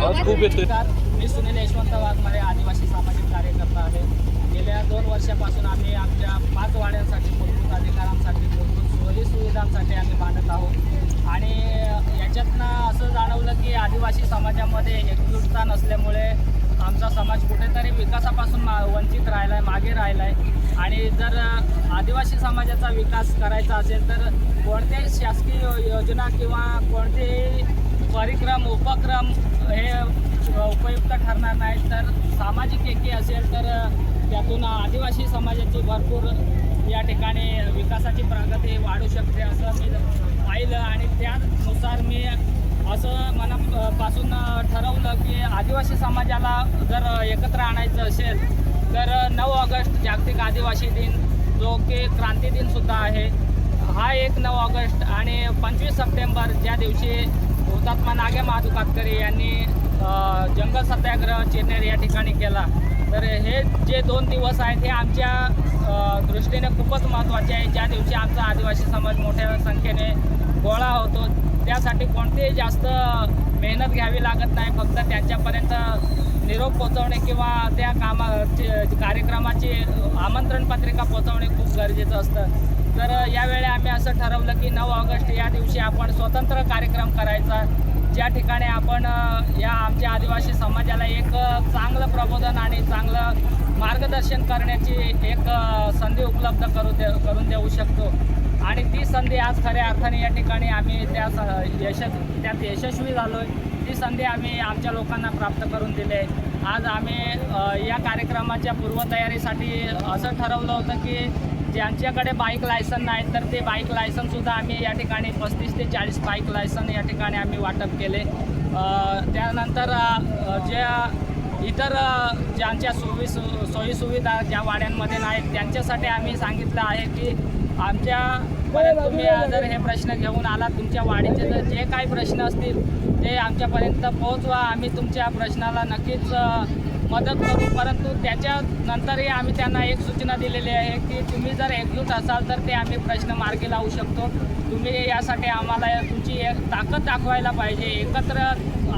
खूप येतोय. मी सुनील यशवंत वाघमारे आदिवासी सामाजिक कार्यकर्ता आहे. गेल्या दोन वर्षापासून आम्ही आमच्या पाच वाड्यांसाठी मूलभूत अधिकारांसाठी मूलभूत सोयी सुविधांसाठी आम्ही मांडत आहोत. आणि याच्यातनं असं जाणवलं की आदिवासी समाजामध्ये एकजुटता नसल्यामुळे आमचा समाज कुठेतरी विकासापासून मा वंचित राहिला आहे मागे राहिला आहे आणि जर आदिवासी समाजाचा विकास करायचा असेल तर कोणत्याही शासकीय योजना किंवा कोणतेही परिक्रम उपक्रम हे उपयुक्त ठरणार नाहीत. तर सामाजिक एकी असेल तर त्यातून आदिवासी समाजाची भरपूर या ठिकाणी विकासाची प्रगती वाढू शकते असं मी पाहिलं. आणि त्यानुसार मी असं मनापासून ठरवलं की आदिवासी समाजाला जर एकत्र आणायचं असेल तर नऊ ऑगस्ट जागतिक आदिवासी दिन जो की क्रांती दिनसुद्धा आहे. हा एक नऊ ऑगस्ट आणि पंचवीस सप्टेंबर ज्या दिवशी हुतात्मा नागे महादू कातकरी यांनी जंगल सत्याग्रह चिरनेर या ठिकाणी केला. तर हे जे दोन दिवस आहेत हे आमच्या दृष्टीने खूपच महत्त्वाचे आहे. ज्या दिवशी आमचा आदिवासी समाज मोठ्या संख्येने गोळा होतो त्यासाठी कोणतीही जास्त मेहनत घ्यावी लागत नाही. फक्त त्यांच्यापर्यंत निरोप पोचवणे किंवा त्या कामा कार्यक्रमाची आमंत्रण पत्रिका पोचवणे खूप गरजेचं असतं. तर यावेळी आम्ही ठरवलं की नऊ ऑगस्ट या दिवशी आपण स्वतंत्र कार्यक्रम करायचा. ज्या ठिकाणी आपण या आमच्या आदिवासी समाजाला एक चांगलं प्रबोधन आणि चांगलं मार्गदर्शन करण्याची एक संधी उपलब्ध करू दे करून देऊ शकतो. आणि ती संधी आज खऱ्या अर्थाने या ठिकाणी आम्ही त्या यश त्यात यशस्वी झालो आहे ती संधी आम्ही आमच्या लोकांना प्राप्त करून दिली आहे. आज आम्ही या कार्यक्रमाच्या पूर्वतयारीसाठी असं ठरवलं होतं की ज्यांच्याकडे बाईक लायसन नाही तर ते बाईक लायसनसुद्धा आम्ही या ठिकाणी पस्तीस ते चाळीस बाईक लायसन या ठिकाणी आम्ही वाटप केले. त्यानंतर ज्या इतर ज्यांच्या सोयी सु सोयीसुविधा ज्या वाड्यांमध्ये नाहीत त्यांच्यासाठी आम्ही सांगितलं आहे की आमच्या आमच्यापर्यंत तुम्ही जर हे प्रश्न घेऊन आला तुमच्या वाडीचे जर जे काही प्रश्न असतील ते आमच्यापर्यंत पोहोचवा. आम्ही तुमच्या प्रश्नाला नक्कीच मदत करू. परंतु त्याच्यानंतरही आम्ही त्यांना एक सूचना दिलेली आहे की तुम्ही जर एकजूट असाल तर ते आम्ही प्रश्न मार्गी लावू शकतो. तुम्ही यासाठी आम्हाला तुमची एक ताकद दाखवायला पाहिजे. एकत्र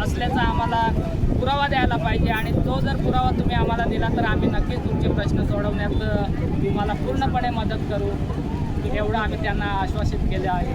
असल्याचा आम्हाला पुरावा द्यायला पाहिजे. आणि तो जर पुरावा तुम्ही आम्हाला दिला तर आम्ही नक्कीच तुमचे प्रश्न सोडवण्यात तुम्हाला पूर्णपणे मदत करू. एवढं आम्ही त्यांना आश्वासित केलं आहे.